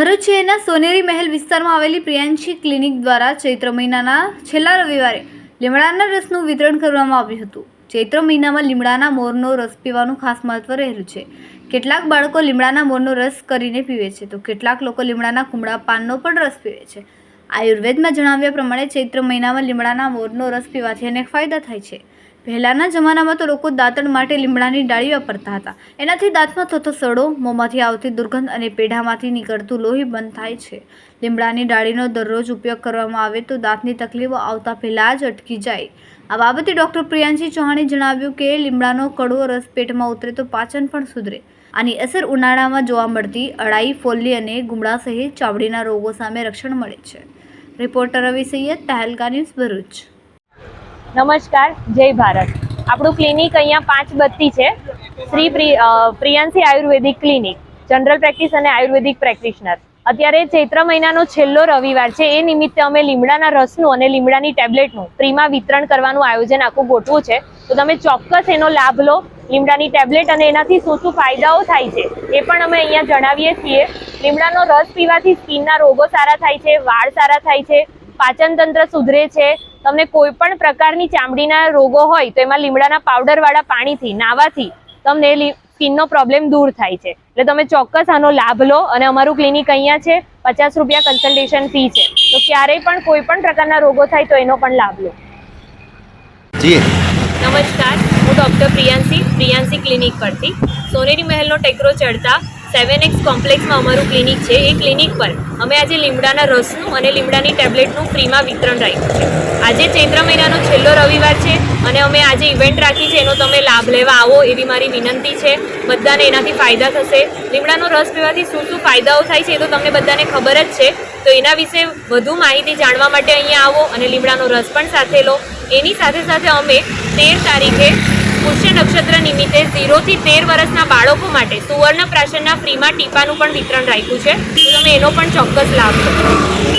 ભરૂચ સોનેરી મહેલ વિસ્તારમાં આવેલી પ્રિયાંશી ક્લિનિક દ્વારા ચૈત્ર મહિનાના છેલ્લા રવિવારે લીમડાના રસનું વિતરણ કરવામાં આવ્યું હતું. ચૈત્ર મહિનામાં લીમડાના મોરનો રસ પીવાનું ખાસ મહત્વ રહેલું છે. કેટલાક બાળકો લીમડાના મોરનો રસ કરીને પીવે છે, તો કેટલાક લોકો લીમડાના કુમળા પાનનો પણ રસ પીવે છે. આયુર્વેદમાં જણાવ્યા પ્રમાણે ચૈત્ર મહિનામાં લીમડાના મોરનો રસ પીવાથી અનેક ફાયદા થાય છે. પહેલાંના જમાનામાં તો લોકો દાંતણ માટે લીમડાની ડાળી વાપરતા હતા. એનાથી દાંતમાં થતો સડો, મોંમાંથી આવતી દુર્ગંધ અને પેઢામાંથી નીકળતું લોહી બંધ થાય છે. લીમડાની ડાળીનો દરરોજ ઉપયોગ કરવામાં આવે તો દાંતની તકલીફો આવતા પહેલાં જ અટકી જાય. આ બાબતે ડૉક્ટર પ્રિયાંશી ચૌહાણે જણાવ્યું કે લીમડાનો કડવો રસ પેટમાં ઉતરે તો પાચન પણ સુધરે. આની અસર ઉનાળામાં જોવા મળતી અળાઈ, ફોલ્લી અને ગુમડા સહિત ચામડીના રોગો સામે રક્ષણ મળે છે. Reporter Ravi Sayyed Tehelka news Bharuch. નમસ્કાર, જય ભારત. આપણું ક્લિનિક અહીંયા પાંચ બત્તી છે. શ્રી પ્રિ- પ્રિયાંશી આયુર્વેદિક ક્લિનિક જનરલ પ્રેક્ટિસ અને આયુર્વેદિક પ્રેક્ટિશનર અત્યારે ચૈત્ર મહિનાનો છેલ્લો રવિવાર છે. એ નિમિત્તે અમે લીમડાના રસનું અને લીમડાની ટેબ્લેટનું ફ્રીમાં વિતરણ કરવાનું આયોજન આખું ગોઠવું છે. તો તમે ચોક્કસ એનો લાભ લો લીમડાની ટેબ્લેટ અને એનાથી શું શું ફાયદાઓ થાય છે એ પણ અમે અહીંયા જણાવીએ છીએ. લીમડાનો રસ પીવાથી સ્કિનના રોગો સારા થાય છે, વાળ સારા થાય છે, પાચનતંત્ર સુધરે છે તમને કોઈ પણ પ્રકારની ચામડીના રોગો હોય તો એમાં લીમડાના પાવડરવાળા પાણીથી નાવાથી તમને લી- સ્કિનનો પ્રોબ્લેમ દૂર થાય છે. એટલે તમે ચોક્કસ આનો લાભ લો અને અમારું ક્લિનિક અહીંયા છે પચાસ રૂપિયા કન્સલ્ટેશન ફી છે. તો ક્યારેય પણ કોઈ પણ પ્રકારના રોગો થાય તો એનો પણ લાભ લો. જી. નમસ્કાર હું ડૉક્ટર પ્રિયાંશી પ્રિયાંશી ક્લિનિક પરથી. સોનેરી મહેલનો ટેકરો ચડતા સેવન એક્સ કોમ્પ્લેક્સમાં અમારું ક્લિનિક છે. એ ક્લિનિક પર અમે આજે લીમડાના રસનું અને લીમડાની ટેબ્લેટનું ફ્રીમાં વિતરણ રાખ્યું છે. આજે ચૈત્ર મહિનાનો છેલ્લો રવિવાર છે અને અમે આજે ઇવેન્ટ રાખી છે. એનો તમે લાભ લેવા આવો એવી મારી વિનંતી છે. બધાને એનાથી ફાયદા થશે. લીમડાનો રસ પીવાથી શું શું ફાયદાઓ થાય છે એ તો તમને બધાને ખબર જ છે. તો એના વિશે વધુ માહિતી જાણવા માટે અહીંયા આવો અને લીમડાનો રસ પણ સાથે લો. એની સાથે સાથે અમે તેર તારીખે પુષ્ય નક્ષત્ર નિમિત્તે ઝીરોથી તેર વર્ષના બાળકો માટે સુવર્ણ પ્રાશનના ફ્રીમાં ટીપાનું પણ વિતરણ રાખ્યું છે. તમે એનો પણ ચોક્કસ લાભ લો.